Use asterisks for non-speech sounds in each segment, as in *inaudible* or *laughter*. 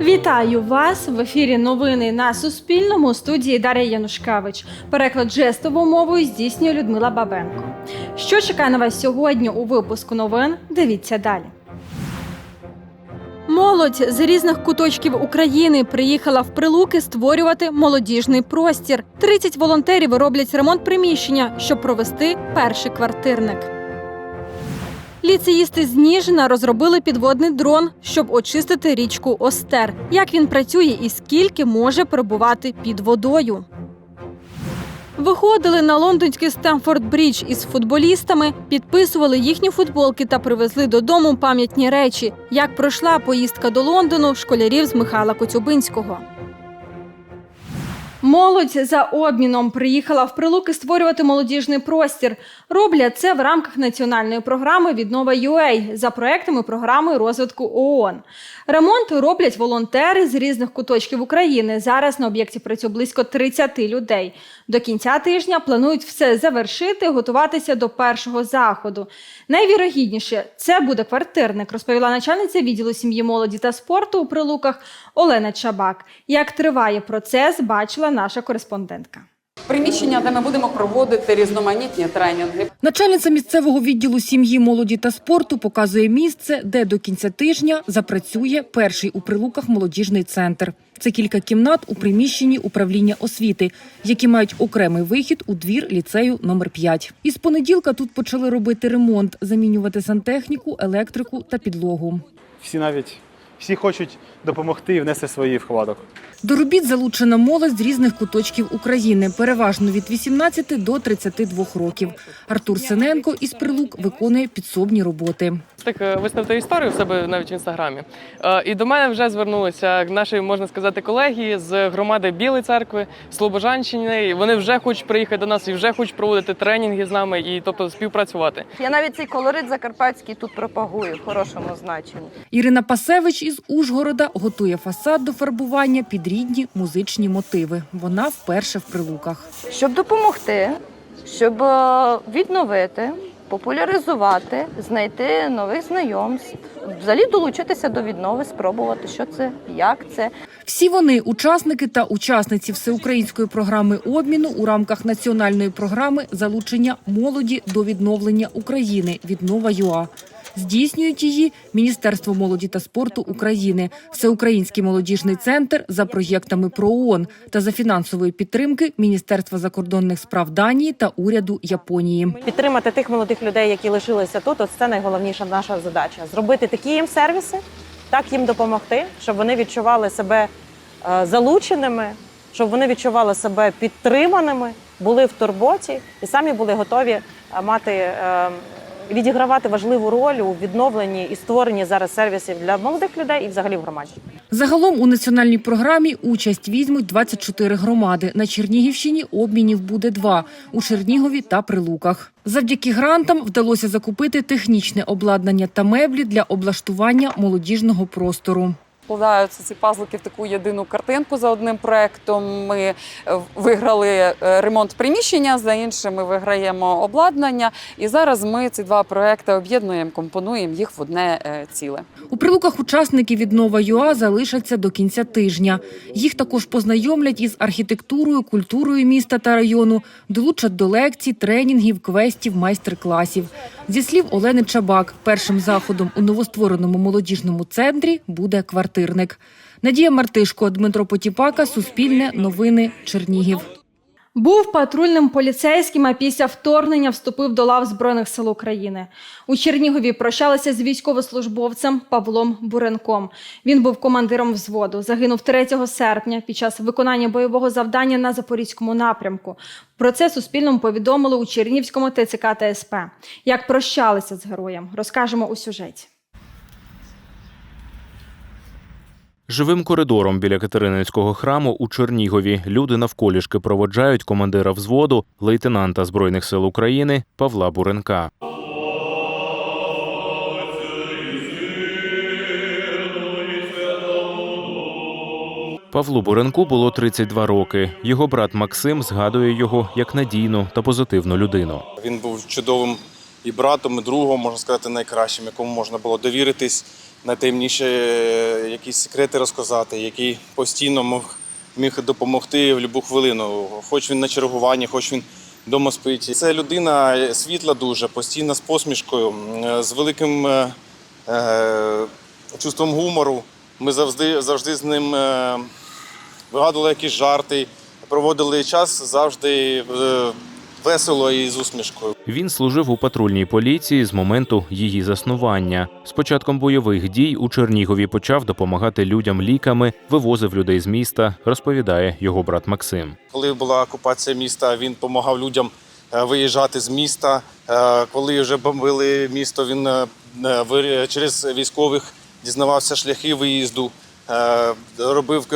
Вітаю вас в ефірі. Новини на Суспільному. Студії Дар'я Янушкевич. Переклад жестовою мовою здійснює Людмила Бабенко. Що чекає на вас сьогодні у випуску новин? Дивіться далі. Молодь з різних куточків України приїхала в прилуки створювати молодіжний простір. 30 волонтерів роблять ремонт приміщення, щоб провести перший квартирник. Ліцеїсти з Ніжина розробили підводний дрон, щоб очистити річку Остер. Як він працює і скільки може перебувати під водою. Виходили на лондонський Стемфорд Брідж із футболістами, підписували їхні футболки та привезли додому пам'ятні речі. Як пройшла поїздка до Лондону школярів з Михайла Коцюбинського. Молодь за обміном приїхала в Прилуки створювати молодіжний простір. Роблять це в рамках національної програми Віднова UA за проектами програми розвитку ООН. Ремонт роблять волонтери з різних куточків України. Зараз на об'єкті працює близько 30 людей. До кінця тижня планують все завершити, готуватися до першого заходу. Найвірогідніше це буде квартирник, розповіла начальниця відділу сім'ї, молоді та спорту у Прилуках Олена Чабак. Як триває процес, бачила наша кореспондентка. приміщення, де ми будемо проводити різноманітні тренінги. Начальниця місцевого відділу сім'ї, молоді та спорту показує місце, де до кінця тижня запрацює перший у прилуках молодіжний центр. Це кілька кімнат у приміщенні управління освіти, які мають окремий вихід у двір ліцею номер 5 Із понеділка тут почали робити ремонт, замінювати сантехніку, електрику та підлогу. всі навіть всі хочуть допомогти і внести свої вкладок. До робіт залучена молодь з різних куточків України, переважно від 18 до 32 років. Артур Синенко із Прилук виконує підсобні роботи. Так е, виставити історію в себе навіть в інстаграмі. Е, І до мене вже звернулися наші, можна сказати, колеги з громади Білої церкви, Слобожанщини. І Вони вже хочуть приїхати до нас і вже хочуть проводити тренінги з нами і тобто співпрацювати. Я навіть цей колорит закарпатський тут пропагую в хорошому значенні. Ірина Пасевич із Ужгорода готує фасад до фарбування під рідні музичні мотиви. Вона вперше в Прилуках. Щоб допомогти, щоб е, відновити, популяризувати, знайти нових знайомств, взагалі долучитися до віднови, спробувати, що це, як це. Всі вони учасники та учасниці всеукраїнської програми обміну у рамках національної програми залучення молоді до відновлення України Віднова ЮА. Здійснюють її Міністерство молоді та спорту України, Всеукраїнський молодіжний центр за проєктами ПРООН та за фінансової підтримки Міністерства закордонних справ Данії та уряду Японії. підтримати тих молодих людей, які лишилися тут. Ось це найголовніша наша задача. Зробити такі їм сервіси, так їм допомогти, щоб вони відчували себе е, залученими, щоб вони відчували себе підтриманими, були в турботі і самі були готові е, мати. Відігравати важливу роль у відновленні і створенні зараз сервісів для молодих людей і взагалі в громаді. Загалом у національній програмі участь візьмуть 24 громади. На Чернігівщині обмінів буде два у Чернігові та Прилуках. Завдяки грантам вдалося закупити технічне обладнання та меблі для облаштування молодіжного простору. Складаються ці пазлики в таку єдину картинку за одним проектом. Ми е, виграли е, ремонт приміщення, за іншим ми виграємо обладнання. І зараз ми ці два проекти об'єднуємо, компонуємо їх в одне е, ціле. У прилуках учасники від Нова ЮА залишаться до кінця тижня. Їх також познайомлять із архітектурою, культурою міста та району, долучать до лекцій, тренінгів, квестів, майстер-класів. Зі слів Олени Чабак, першим заходом у новоствореному молодіжному центрі буде квартирник. Надія Мартишко, Дмитро Потіпака, Суспільне, Новини, Чернігів. Був патрульним поліцейським, а після вторгнення вступив до лав Збройних сил України. У Чернігові прощалися з військовослужбовцем Павлом Буренком. Він був командиром взводу. Загинув 3 серпня під час виконання бойового завдання на Запорізькому напрямку. Про це Суспільному повідомили у Чернігівському ТЦК та СП. Як прощалися з героєм, розкажемо у сюжеті. Живим коридором біля Катерининського храму у Чернігові люди навколішки проводжають командира взводу, лейтенанта Збройних сил України Павла Буренка. Павлу Буренку було 32 роки. Його брат Максим згадує його як надійну та позитивну людину. Він був чудовим і братом, і другом, можна сказати, найкращим, якому можна було довіритись найтаємніші е, якісь секрети розказати, який постійно мог, міг допомогти в будь-яку хвилину. Хоч він на чергуванні, хоч він вдома спить. Це людина світла дуже, постійно з посмішкою, з великим е, е, чувством гумору. Ми завжди, завжди з ним е, вигадували якісь жарти, проводили час завжди е, весело і з усмішкою. Він служив у патрульній поліції з моменту її заснування. З початком бойових дій у Чернігові почав допомагати людям ліками, вивозив людей з міста, розповідає його брат Максим. Коли була окупація міста, він допомагав людям е, виїжджати з міста. Е, Коли вже бомбили місто, він е, через військових дізнавався шляхи виїзду, робив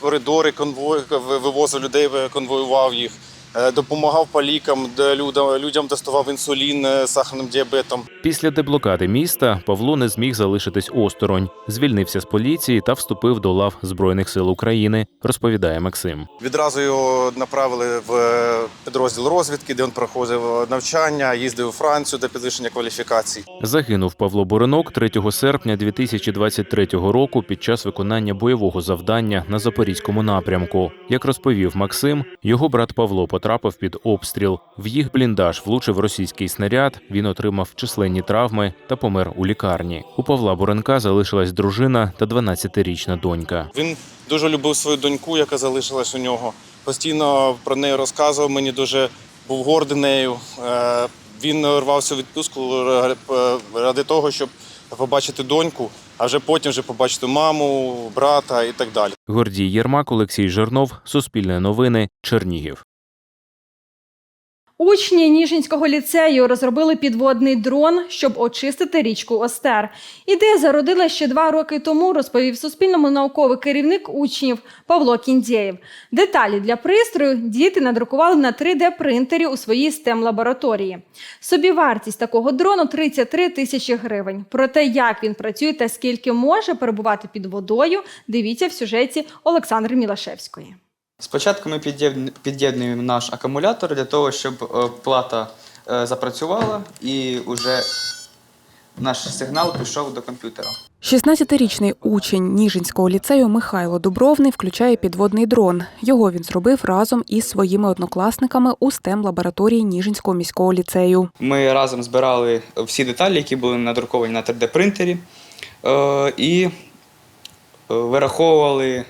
коридори, конвой, вивозив людей, конвоював їх. Е, Допомагав палікам, де людям, людям доставав інсулін е, з сахарним діабетом. Після деблокади міста Павло не зміг залишитись осторонь, звільнився з поліції та вступив до лав Збройних сил України, розповідає Максим. Відразу його направили в е, підрозділ розвідки, де він проходив навчання, їздив у Францію для підвищення кваліфікацій. Загинув Павло Боринок 3 серпня 2023 року під час виконання бойового завдання на запорізькому напрямку. Як розповів Максим, його брат Павло потрапив під обстріл. В їх бліндаж влучив російський снаряд. Він отримав численні травми та помер у лікарні. У Павла Боренка залишилась дружина та 12-річна донька. Він дуже любив свою доньку, яка залишилась у нього. Постійно про неї розказував. Мені дуже був гордий нею. Е, Він рвався у відпустку ради того, щоб побачити доньку, а вже потім вже побачити маму, брата і так далі. Гордій Єрмак, Олексій Жернов, Суспільне новини, Чернігів. Учні Ніжинського ліцею розробили підводний дрон, щоб очистити річку Остер. Ідея зародилася ще два роки тому, розповів Суспільному науковий керівник учнів Павло Кіндєєв. Деталі для пристрою діти надрукували на 3D-принтері у своїй stem лабораторії. Собівартість такого дрону 33 тисячі гривень. Про те, як він працює та скільки може перебувати під водою, дивіться в сюжеті Олександри Мілашевської. Спочатку ми під'єднуємо наш акумулятор для того, щоб е, плата е, запрацювала і вже наш сигнал пішов до комп'ютера. 16-річний учень Ніжинського ліцею Михайло Дубровний включає підводний дрон. Його він зробив разом із своїми однокласниками у stem лабораторії Ніжинського міського ліцею. Ми разом збирали всі деталі, які були надруковані на 3D-принтері, е, і вираховували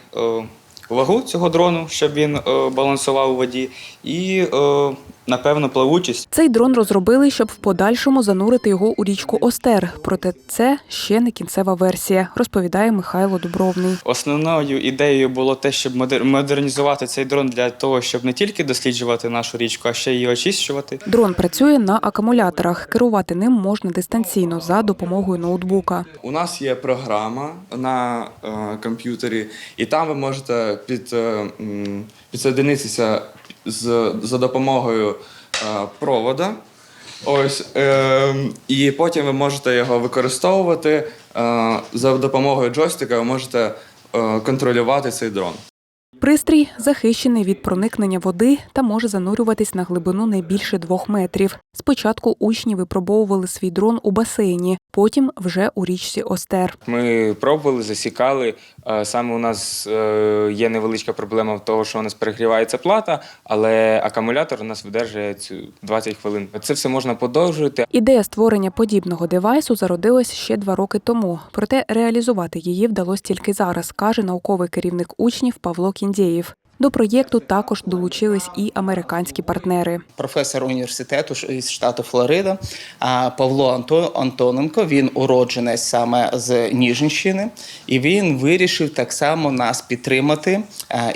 вагу цього дрону, щоб він е, балансував у воді, і, е, напевно, плавучість. Цей дрон розробили, щоб в подальшому занурити його у річку Остер. Проте це ще не кінцева версія, розповідає Михайло Дубровний. Основною ідеєю було те, щоб модер- модернізувати цей дрон для того, щоб не тільки досліджувати нашу річку, а ще й її очищувати. Дрон працює на акумуляторах. Керувати ним можна дистанційно за допомогою ноутбука. У нас є програма на е, комп'ютері, і там ви можете під, е, підсоединитися з, за допомогою е, провода. Ось, е, і потім ви можете його використовувати е, за допомогою джойстика, ви можете е, контролювати цей дрон. Пристрій захищений від проникнення води та може занурюватись на глибину не більше двох метрів. Спочатку учні випробовували свій дрон у басейні, потім вже у річці Остер. Ми пробували, засікали. Е, Саме у нас е, є невеличка проблема в того, що у нас перегрівається плата, але акумулятор у нас видержує цю 20 хвилин. Це все можна подовжувати. Ідея створення подібного девайсу зародилась ще два роки тому. Проте реалізувати її вдалося тільки зараз, каже науковий керівник учнів Павло Кіндєєв. До проєкту також долучились і американські партнери. професор університету із штату Флорида Павло Анто- Антоненко. Він уродженець саме з Ніжинщини, і він вирішив так само нас підтримати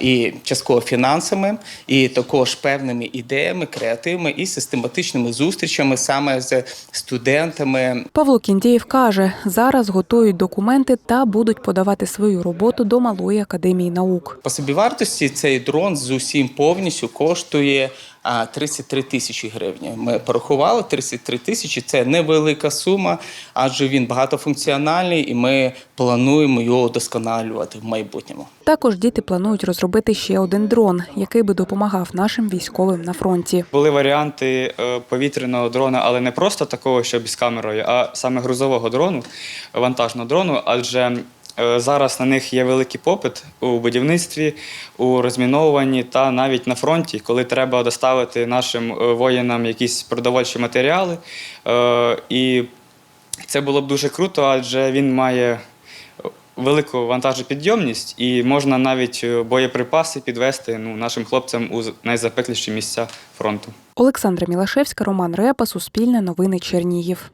і частково фінансами, і також певними ідеями, креативами і систематичними зустрічами саме з студентами Павло Кіндєєв каже, зараз готують документи та будуть подавати свою роботу до Малої академії наук. По собівартості цей дрон з усім повністю коштує а, 33 тисячі гривень. Ми порахували 33 тисячі. Це невелика сума, адже він багатофункціональний, і ми плануємо його удосконалювати в майбутньому. Також діти планують розробити ще один дрон, який би допомагав нашим військовим на фронті. Були варіанти е, повітряного дрона, але не просто такого, що з камерою, а саме грузового дрону, вантажного дрону, адже зараз на них є великий попит у будівництві, у розміновуванні та навіть на фронті, коли треба доставити нашим е, воїнам якісь продовольчі матеріали. Е, І це було б дуже круто, адже він має велику вантажопідйомність і можна навіть е, боєприпаси підвести ну, нашим хлопцям у найзапекліші місця фронту. Олександра Мілашевська, Роман Репа, Суспільне новини Чернігів.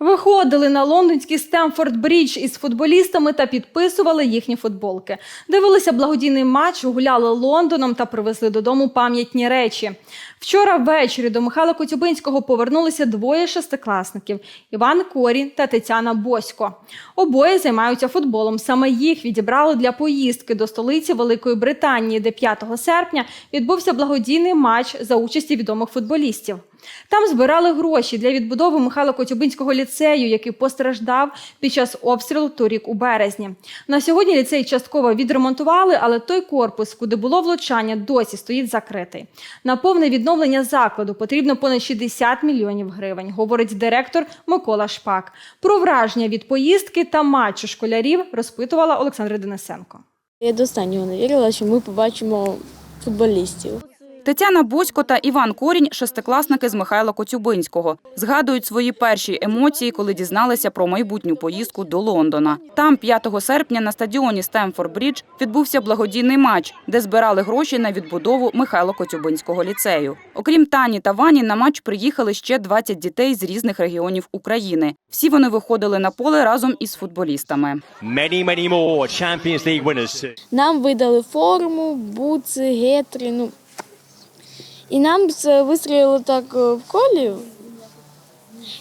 Виходили на лондонський Стемфорд Брідж із футболістами та підписували їхні футболки. Дивилися благодійний матч, гуляли Лондоном та привезли додому пам'ятні речі. Вчора ввечері до Михайла Коцюбинського повернулися двоє шестикласників Іван Корінь та Тетяна Босько. Обоє займаються футболом. Саме їх відібрали для поїздки до столиці Великої Британії, де 5 серпня відбувся благодійний матч за участі відомих футболістів. Там збирали гроші для відбудови Михайла Коцюбинського ліцею, який постраждав під час обстрілу торік у березні. На сьогодні ліцей частково відремонтували, але той корпус, куди було влучання, досі стоїть закритий. На повне відновлення закладу потрібно понад 60 мільйонів гривень, говорить директор Микола Шпак. Про враження від поїздки та матчу школярів розпитувала Олександра Денисенко. Я до останнього не вірила, що ми побачимо футболістів. Тетяна Босько та Іван Корінь – шестикласники з Михайла Коцюбинського. Згадують свої перші емоції, коли дізналися про майбутню поїздку до Лондона. Там 5 серпня на стадіоні Стемфорд Брідж відбувся благодійний матч, де збирали гроші на відбудову Михайла Коцюбинського ліцею. Окрім Тані та Вані, на матч приїхали ще 20 дітей з різних регіонів України. Всі вони виходили на поле разом із футболістами. Нам видали форму, буци, гетри. Ну. І нам це вистрілило так е, в колі.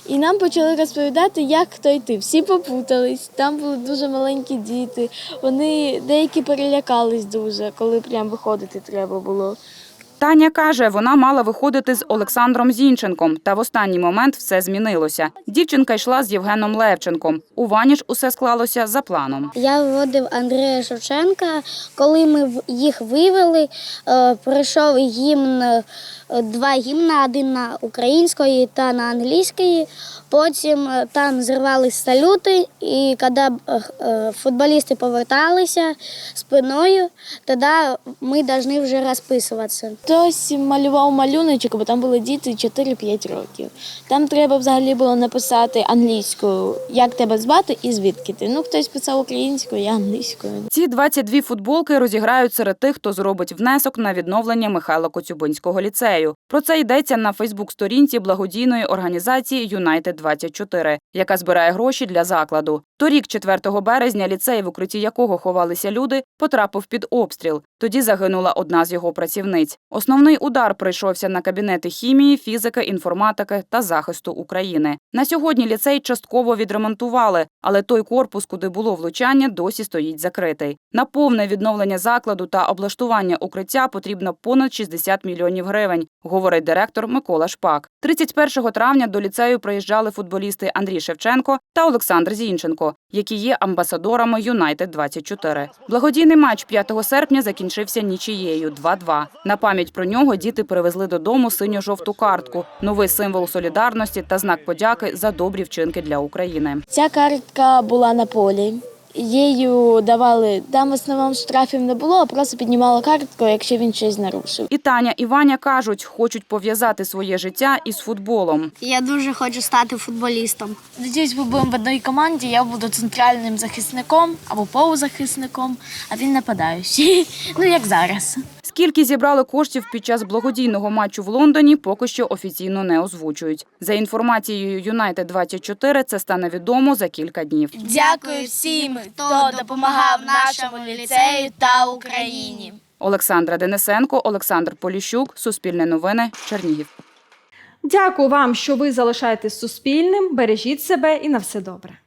І нам почали розповідати, як хто йти. Всі попутались, там були дуже маленькі діти. Вони деякі перелякались дуже, коли прям виходити треба було. Таня каже, вона мала виходити з Олександром Зінченком, та в останній момент все змінилося. Дівчинка йшла з Євгеном Левченком. У Вані ж усе склалося за планом. Я виводив Андрея Шевченка. Коли ми їх вивели, е, пройшов гімн, е, два гімна, один на української та на англійської. Потім е, там зривались салюти, і коли футболісти поверталися спиною, тоді ми повинні вже розписуватися. Хтось малював малюночок, бо там були діти 4-5 років. Там треба взагалі було написати англійською, як тебе звати і звідки ти. Ну, хтось писав українською, я англійською. Ці 22 футболки розіграють серед тих, хто зробить внесок на відновлення Михайла Коцюбинського ліцею. Про це йдеться на Фейсбук-сторінці благодійної організації Юнайтед 24 яка збирає гроші для закладу. Торік, 4 березня, ліцей, в укритті якого ховалися люди, потрапив під обстріл. Тоді загинула одна з його працівниць. Основний удар прийшовся на кабінети хімії, фізики, інформатики та захисту України. На сьогодні ліцей частково відремонтували, але той корпус, куди було влучання, досі стоїть закритий. На повне відновлення закладу та облаштування укриття потрібно понад 60 мільйонів гривень, говорить директор Микола Шпак. 31 травня до ліцею приїжджали футболісти Андрій Шевченко та Олександр Зінченко, які є амбасадорами Юнайтед 24 Благодійний матч 5 серпня закінчився нічією 2-2. На пам'ять про нього діти привезли додому синьо-жовту картку, новий символ солідарності та знак подяки за добрі вчинки для України. Ця картка була на полі. Її давали, там в основному штрафів не було, а просто піднімали картку, якщо він щось нарушив. І Таня і Ваня кажуть, хочуть пов'язати своє життя із футболом. Я дуже хочу стати футболістом. Надіюсь, ми будемо в одній команді. Я буду центральним захисником або полузахисником, а він нападаючий. *laughs* Ну як зараз. Скільки зібрали коштів під час благодійного матчу в Лондоні, поки що офіційно не озвучують. За інформацією Юнайтед 24 це стане відомо за кілька днів. Дякую всім, хто допомагав нашому ліцею та Україні. Олександра Денисенко, Олександр Поліщук, Суспільне новини, Чернігів. Дякую вам, що ви залишаєтесь суспільним. Бережіть себе і на все добре.